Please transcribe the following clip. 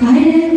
나는